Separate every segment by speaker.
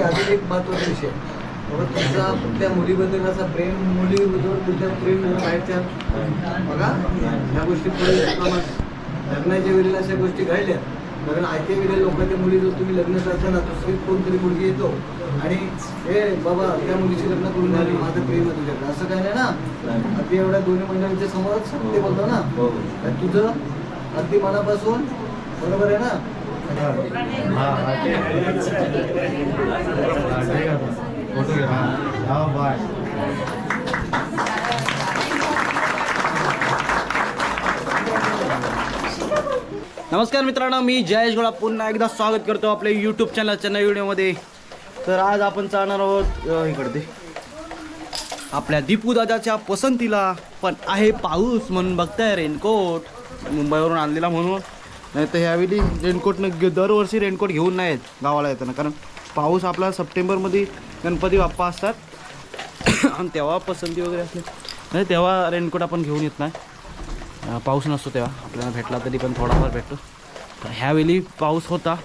Speaker 1: एक अजून एक महत्त्वाचा विषय बाबा तुमचा कुठल्या मुलीबद्दल असा प्रेम मुलीबद्दल कुठल्या प्रेम बाहेरच्या बघा ह्या गोष्टी पुढे प्रमाण लग्नाच्या वेळेला अशा गोष्टी घडल्या. कारण ऐकल्या गेल्या लोकांच्या मुलीजवळ तुम्ही लग्न करताना दुसरी कोणतरी मुलगी येतो. आणि हे बाबा त्या मुलीशी लग्न करून झाली माझं प्रेम आहे तुझ्याकडे. असं काय नाही ना? अगदी एवढ्या दोन्ही मंडळींच्या समोरच सत्य बोलतो ना? आणि तुझं अगदी मनापासून बरोबर आहे ना?
Speaker 2: नमस्कार मित्रांनो मी जयेश गोळा. पुन्हा एकदा स्वागत करतो आपल्या यूट्यूब चॅनलच्या नवीन व्हिडिओमध्ये. तर आज आपण चालणार आहोत अ, इकडे. आपल्या दीपू दादाच्या पसंतीला पण आहे पाऊस म्हणून बघताय रेनकोट. मुंबईवरून आणलेला म्हणून. नाही तर ह्यावेळी रेनकोटनं घे- दरवर्षी रेनकोट घेऊन नाही येत गावाला येताना. कारण पाऊस आपला सप्टेंबरमध्ये गणपती बाप्पा असतात. आणि तेव्हा पसंती वगैरे असते. नाही तेव्हा रेनकोट आपण घेऊन येत नाही. पाऊस नसतो तेव्हा. आपल्याला भेटला तरी पण थोडाफार भेटतो. तर ह्यावेळी पाऊस होता.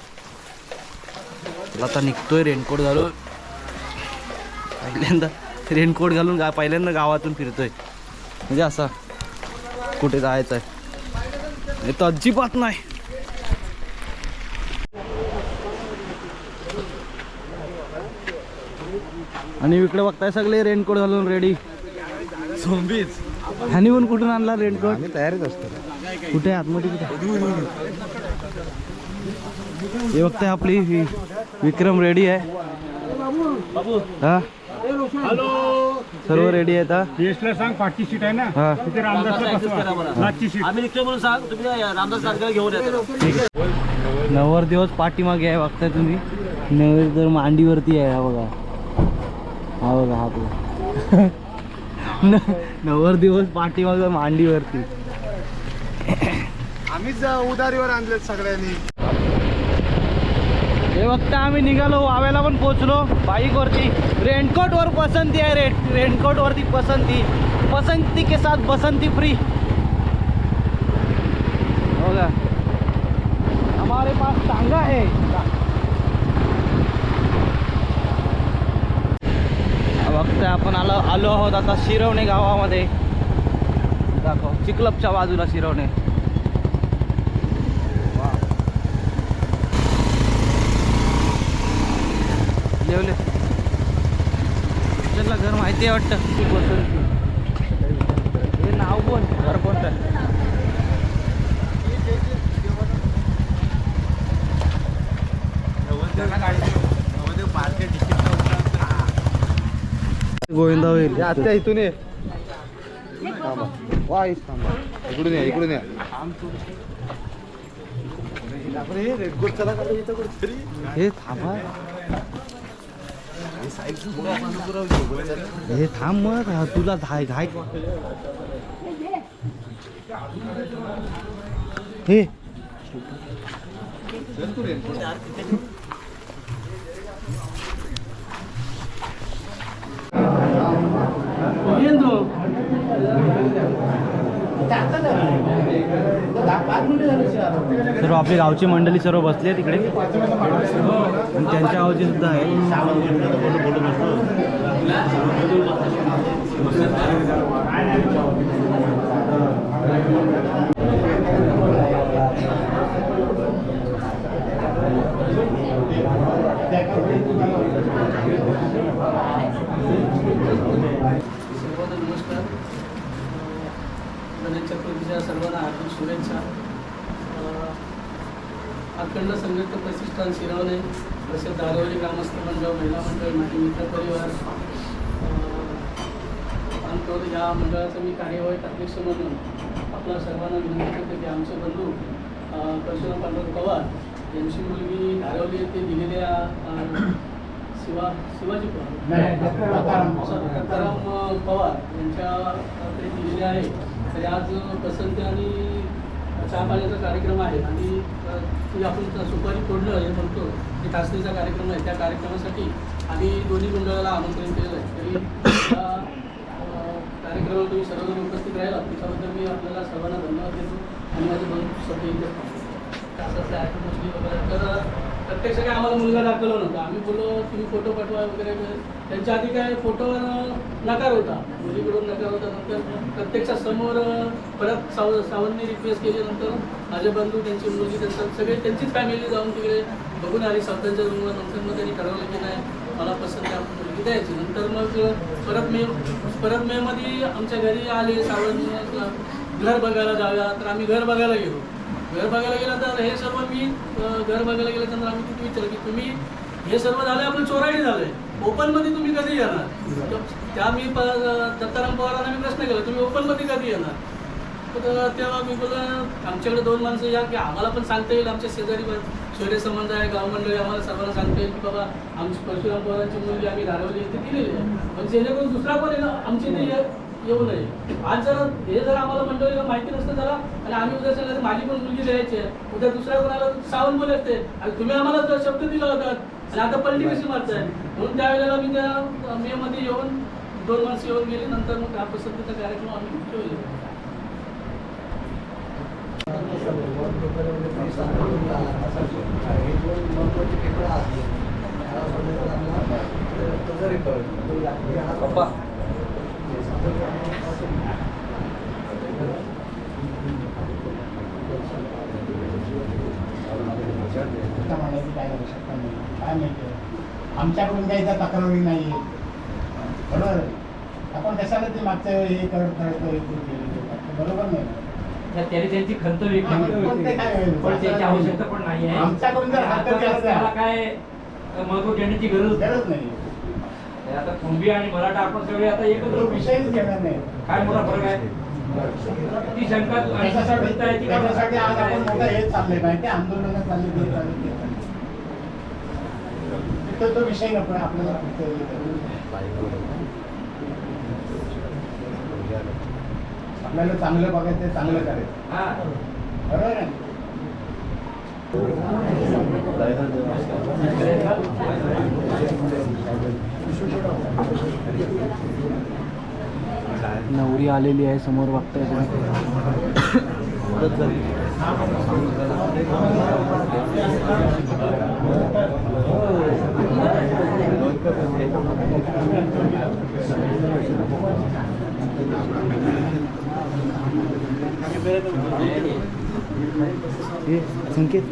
Speaker 2: आता निघतोय रेनकोट घालून. पहिल्यांदा रेनकोट घालून गा पहिल्यांदा गावातून फिरतोय. म्हणजे असा कुठे जायचं आहे तर अजिबात नाही. आणि इकडे बघताय सगळे रेनकोट घालून रेडी झोंबीच ह्यानी पण कुठून आणला रेनकोट
Speaker 1: तयारीच असतो.
Speaker 2: कुठे आहे? आतमध्ये कुठे हे बघताय आपली विक्रम रेडी आहे. हा? सर्व रेडी आहेत हा?
Speaker 3: सांग पाचची सीट आहे ना?
Speaker 2: हा.
Speaker 3: तिथे सातची सीट
Speaker 4: आम्ही निघतोय म्हणून सांग तुम्ही रामदास तारखेला घेऊन येतो
Speaker 2: नवर दिवस पाठीमागे आहे बघताय तुम्ही. नवर तर मांडीवरती आहे हा बघा. हा बघा हा बघा न- नवर दिवस पाठीमागे मांडीवरती.
Speaker 3: आम्हीच उदारीवर आणले सगळ्यांनी.
Speaker 2: हे बघता आम्ही निघालो वाव्याला पण पोहोचलो बाईकवरती. रेनकोटवर पसंती आहे रे रेनकोटवरती पसंती. पसंती के साथ बसंती फ्री होगा हमारे पास टांगा है बघताय आपण आलो आलो आहोत आता शिरवणे गावामध्ये. दाखव चिखलपच्या बाजूला शिरवणे. जेवले त्यांना घर माहिती आहे वाटतं. हे नाव कोण? घर कोणतं? गोविंदा होईल.
Speaker 1: आत्या इथून ये. थांबा. वा इथं थांबा. इकडून या इकडून या.
Speaker 2: हे थांबा. हे थांब मग. तुला धाय घाय हे. सर्व आपली गावची मंडळी सर्व बसली आहे तिकडे आणि त्यांच्या गावची सुद्धा आहे
Speaker 4: सर्वांना नमस्कार गणेश चतुर्थीच्या सर्वांना हार्दिक शुभेच्छा अखंड संयुक्त प्रतिष्ठान शिरवणे तसेच दारवली ग्रामस्थ मंडळ महिला मंडळ माझे मित्र परिवार. आणि या मंडळाचा मी कार्यवाही अध्यक्ष म्हणून आपल्या सर्वांना विनंती करते की आमचे बंधू परशुराम पांडुरंग पवार यांची मुलगी धारवली येथे दिलेल्या शिवा शिवाजी पवार. यांच्याकडे दिलेले आहे. तर आज पसंती आणि चहापाण्याचा कार्यक्रम आहे. आणि अ, आपण सुपारी तोडलं हे म्हणतो की चाचणीचा कार्यक्रम आहे. त्या कार्यक्रमासाठी आम्ही दोन्ही मंडळाला आमंत्रण केलेलं आहे. तरी कार्यक्रमाला तुम्ही सर्वजण उपस्थित राहिला त्याच्याबद्दल मी आपल्याला सर्वांना धन्यवाद देतो. आणि माझे दोन सगळे इथे असं असं आहे, गोष्टी वगैरे. तर प्रत्यक्ष काय आम्हाला मुलगा दाखवला नव्हता. आम्ही बोललो तुम्ही फोटो पाठवा वगैरे. त्यांच्या आधी काय फोटोवर नकार होता. मुलीकडून नकार होता. नंतर प्रत्यक्षासमोर परत साव सावंतने रिक्वेस्ट केली नंतर माझे बंधू त्यांची मुलगी त्यांच्या सगळे त्यांचीच फॅमिली जाऊन तिकडे बघून आली. सावंतांच्या रूमवर नंतर मग त्यांनी ठरवलं की नाही मला पसंत आहे मुलगी द्यायची. नंतर मग परत मे परत मेमध्ये आमच्या घरी आले सावंत घर बघायला जाऊया. तर आम्ही घर बघायला गेलो. घर बघायला गेलं तर हे सर्व मी घर बघायला गेल्यानंतर आम्ही तिथे विचार की तुम्ही हे सर्व झालं आपलं चोराडी झालंय. ओपनमध्ये तुम्ही कधी येणार? त्या मी दत्ताराम पवारांना मी प्रश्न केला तुम्ही ओपनमध्ये कधी येणार? तर तेव्हा मी बोला आमच्याकडे दोन माणसं या की आम्हाला पण सांगता येईल आमच्या शेजारी शौर्य संबंध आहे गाव मंडळी आम्हाला सर्वांना सांगता येईल की बाबा आमची परशुराम पवारांची मुलगी आम्ही धारवली इथे दिलेली आहे. पण जेणेकरून दुसरा पण आहे ना आमच्या ये- येऊ नये. आज जर हे जर आम्हाला मंडळीला माहिती नसतं झाला आणि आम्ही उद्या सांगितलं माझी पण मुलगी द्यायची आहे उद्या दुसऱ्या कोणाला सावंत बोलत असते. आणि तुम्ही आम्हाला शब्द दिला होता आणि आता पलटी कशी मारताय? म्हणून त्यावेळेला मी त्या मे मध्ये येऊन दोन माणसं येऊन गेली नंतर मग हा पसंतीचा कार्यक्रम आम्ही ठेवले
Speaker 1: पप्पा
Speaker 5: आता म्हणायची काय आवश्यकता नाही काय माहिती आमच्याकडून काही त्या तक्रारी नाही बरोबर? आपण कशाला ते मागच्या वेळी हे करत? बरोबर नाही?
Speaker 6: त्या- त्याने त्यांची खंत आवश्यकता पण नाही आहे
Speaker 5: आमच्याकडून जर
Speaker 6: काय महत्त्व देण्याची गरज.
Speaker 5: गरज नाही.
Speaker 6: आता कुणबी आणि मराठा आपण सगळे आता एकत्र
Speaker 5: विषयच घेणार नाही
Speaker 6: काय मोठा फरक आहे ती शंका
Speaker 5: त्याच्यासाठी आज आपण मोठं? हे आंदोलन चालले ते चालले. विषय नको आपल्याला. आपल्याला चांगलं बघायचं चांगलं करायचं
Speaker 6: हा.
Speaker 5: बरोबर आहे
Speaker 2: नवरी आलेली आहे समोर बघताय संकेत.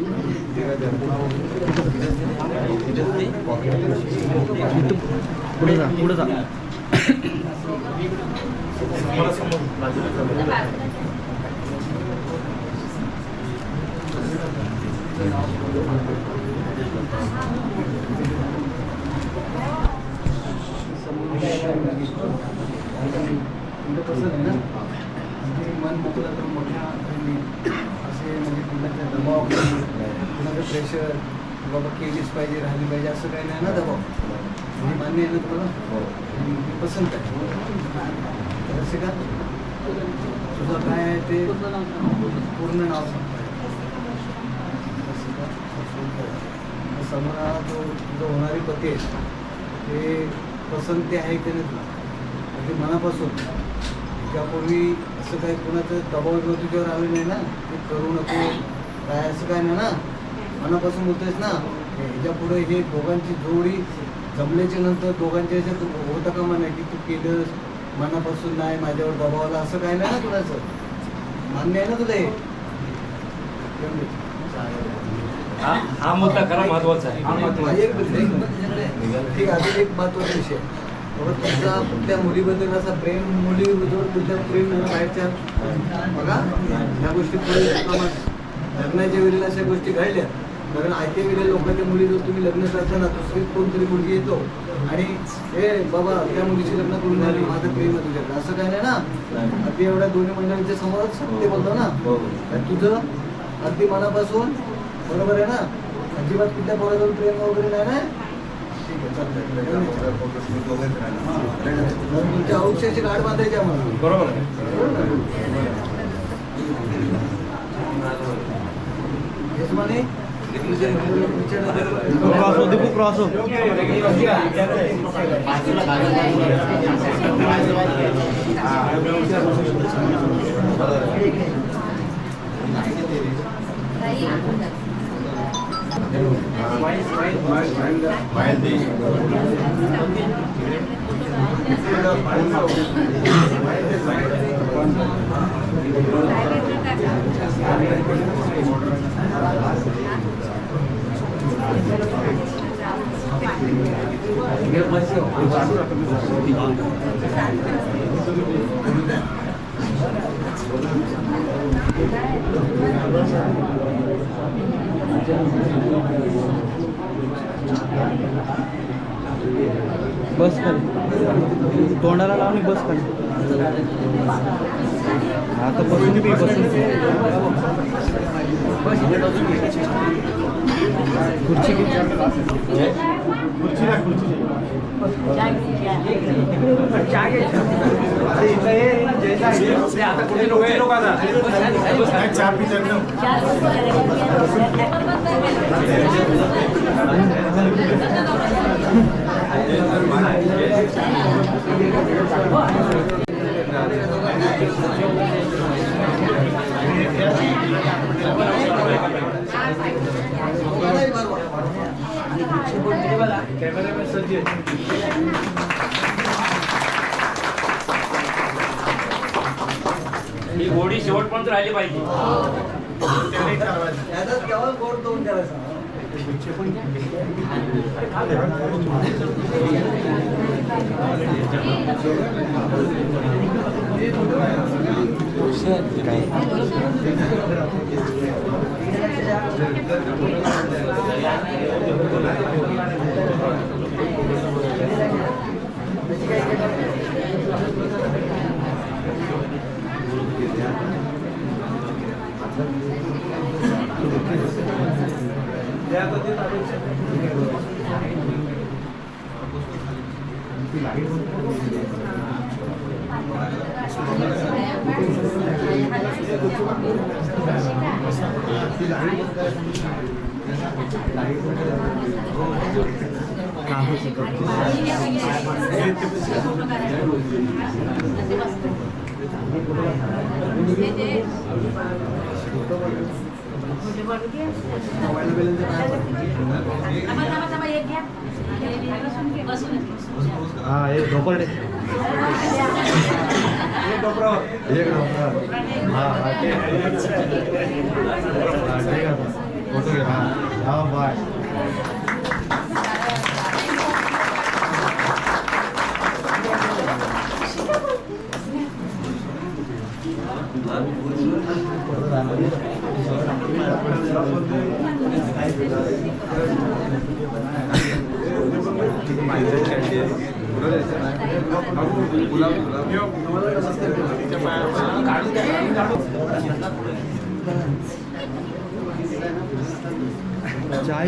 Speaker 2: पुढे जा. पुढे जा.
Speaker 1: मन मोकळं तर मोठ्या ह्यानी असे म्हणजे कुणाचा दबाव कुणाचं प्रेशर बाबा केलीच पाहिजे राहिली पाहिजे असं काही नाही ना दबाव. मान्य आहे ना? तुम्हाला पसंत आहे तर असे का तुझं काय आहे ते पूर्ण नाव सांगताय समोर हा जो तुझं होणारी पती आहे ते पसंती आहे की नाही तुला अगदी मनापासून त्यापूर्वी असं काही कोणाचं दबाव बिबाव तुझ्यावर आले नाही ना ते करू नको काय असं काय नाही ना मनापासून बोलतोयस ना ह्याच्या पुढे हे दोघांची जोडी जमल्याच्या नंतर दोघांच्या ह्याच्यात होतं का म्हणा की तू केलंस मनापासून नाही माझ्यावर दबावला असं काय नाही ना तुलाचं मान्य आहे ना तुला हे?
Speaker 6: हा हा मुद्दा खरा महत्त्वाचा आहे. हा महत्त्वाचा.
Speaker 1: एक ठीक आहे एक महत्त्वाचा विषय. बाबा तुमचा त्या मुलीबद्दल असा प्रेम मुलीबद्दल तुमच्या प्रेम बाहेरच्या. बघा ह्या गोष्टी लग्नाच्या वेळेला अशा गोष्टी घडल्या. कारण आयत्या वेळेला लोकांच्या मुलीजवळ तुम्ही लग्न करताना दुसरी कोणतरी मुलगी येतो. आणि हे बाबा त्या मुलीची लग्न करून झाली माझं प्रेम तुझ्याकडे. असं काय नाही ना? अगदी एवढ्या दोन्ही मंडळींच्या समोरच ते बोलतो ना? आणि तुझं अगदी मनापासून बरोबर आहे ना? अजिबात कुठल्या पोराजवळ प्रेम वगैरे नाही ना? ठीक आहे चालतंय. तुमच्या औषधाची गाठ बांधायची आम्हाला.
Speaker 6: बरोबर आहे.
Speaker 1: यजमानी
Speaker 2: क्रॉस हो दीपू क्रॉस हो
Speaker 3: बस खाली तोंडाला लावून बस खाली आता बसून बी बसून खुर्ची खुर्ची ना.
Speaker 6: खुर्ची चहा पिचर ही घोडी शेवटपर्यंत राहिली पाहिजे.
Speaker 1: गोड दोन करायचा.
Speaker 3: しょ。हा एक ढोकळे एक पी पहिली परत बस
Speaker 4: पाया पडा गणपतीच्या.
Speaker 1: गणपतीच्या पायावर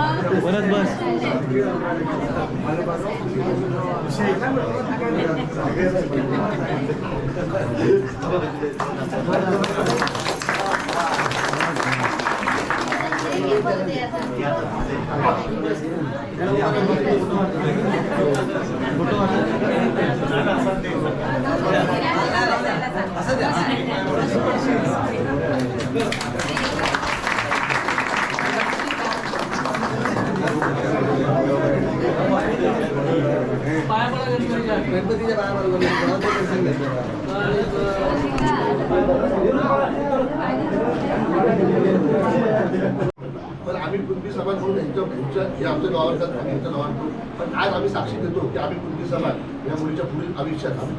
Speaker 1: दर्शन घेतलं.
Speaker 4: आणि,
Speaker 7: पण आम्ही कुणबी समाज म्हणून यांच्या यांच्या हे आमच्या गावात आम्ही यांच्या गावात पण आज आम्ही साक्षी देतो की आम्ही कुणबी समाज या मुलीच्या पुढील आयुष्यात आम्ही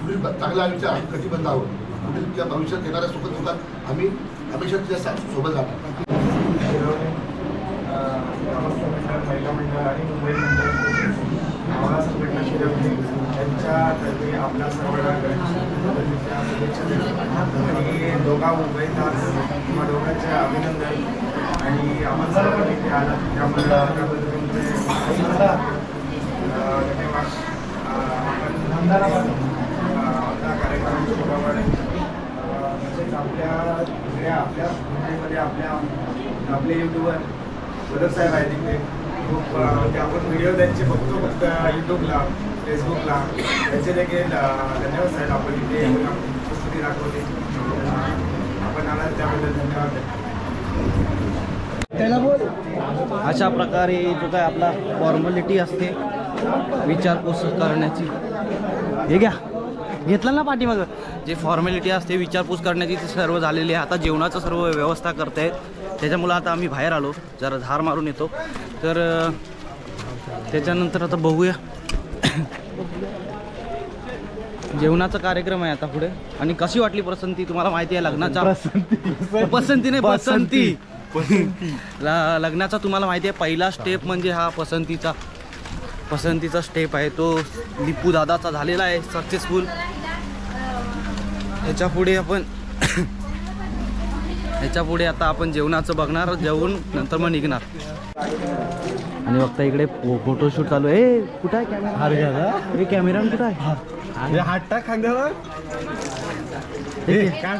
Speaker 7: पुढील चांगल्या आयुष्यात आम्ही कटिबद्ध आहोत. पुढील त्या भविष्यात येणाऱ्या सुखदुःखात आम्ही हमेशा तिच्या सोबत राहतो
Speaker 2: महिला मंडळ आणि मुंबई मंडळ आम्हाला संघटना शिरवली यांच्यातर्फे आपल्या सर्वांना गणेशोत्सवाच्या शुभेच्छा देतो आणि दोघा मुंबईत किंवा दोघांचे अभिनंदन आणि आम्हाला पण इथे आला त्यामुळे त्याबद्दल तुमचे धन्यवाद अं, आपण त्या कार्यक्रमाची शोभा कार्यक्रम अं,
Speaker 3: तसेच आपल्या सगळ्या आपल्या मुंबईमध्ये आपल्या आपले युट्यूबर बदर साहेब आहेत तिकडे खूप ते आपण व्हिडिओ त्यांचे बघतो फक्त यूट्यूबला फेसबुकला त्याचे देखील धन्यवाद साहेब आपण इथे येऊन उपस्थिती दाखवली आपण आला त्याबद्दल धन्यवाद
Speaker 2: अशा प्रकारे जो काय आपला फॉर्मॅलिटी असते विचारपूस करण्याची. हे घ्या. घेतलं ना पाठीमागं? जे फॉर्मॅलिटी असते विचारपूस करण्याची ती सर्व झालेली आहे. आता जेवणाचं सर्व व्यवस्था करतायत त्याच्यामुळं आता आम्ही बाहेर आलो. जरा धार मारून येतो. तर त्याच्यानंतर आता बघूया. जेवणाचा कार्यक्रम आहे आता पुढे. आणि कशी वाटली पसंती तुम्हाला माहिती आहे लग्नाचा? पसंती नाही पसंती. ल- लग्नाचा तुम्हाला माहिती आहे पहिला स्टेप म्हणजे हा पसंतीचा पसंतीचा स्टेप आहे. तो लिपू दादाचा झालेला आहे सक्सेसफुल ह्याच्या पुढे आपण ह्याच्या पुढे आता आपण जेवणाचं बघणार जेवून नंतर मग निघणार. आणि बघता इकडे फोटोशूट चालू आहे. कुठं आहे कॅमेरा अरे कॅमेरा कुठं आहे?
Speaker 3: हात टाक खांद्यावर.
Speaker 2: हे हे हे.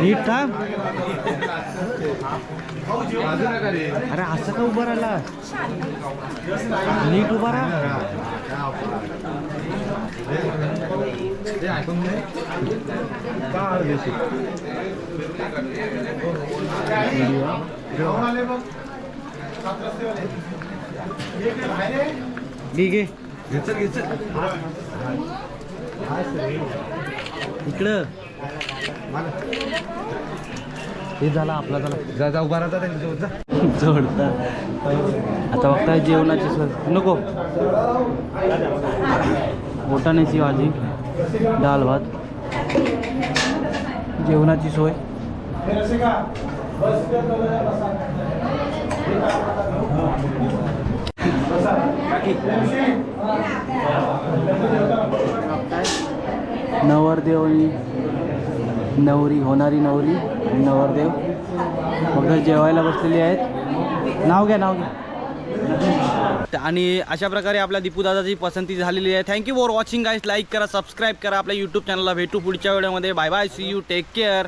Speaker 2: नीट था? अरे असं का उभं राहिला। नीट उभा राहा। घे. इकडं. हे झाला आपला झाला.
Speaker 3: जा जा उभा राहता त्यांच्यासोबत जा.
Speaker 2: जोडता. आता बघताय जेवणाची सोय. नको. बोटाण्याची भाजी डाळ भात. जेवणाची सोय. नवरदेव आणि नवरी होणारी नवरी नवरदेव. वगैरे जेवायला बसलेली आहेत. नाव घ्या नाव घ्या. आणि अशा प्रकारे आपल्या दीपू दादाची पसंती झालेली आहे. Thank you for watching guys like करा सबस्क्राईब करा. आपल्या यूट्यूब चॅनलला भेटू पुढच्या व्हिडिओमध्ये. Bye bye see you take care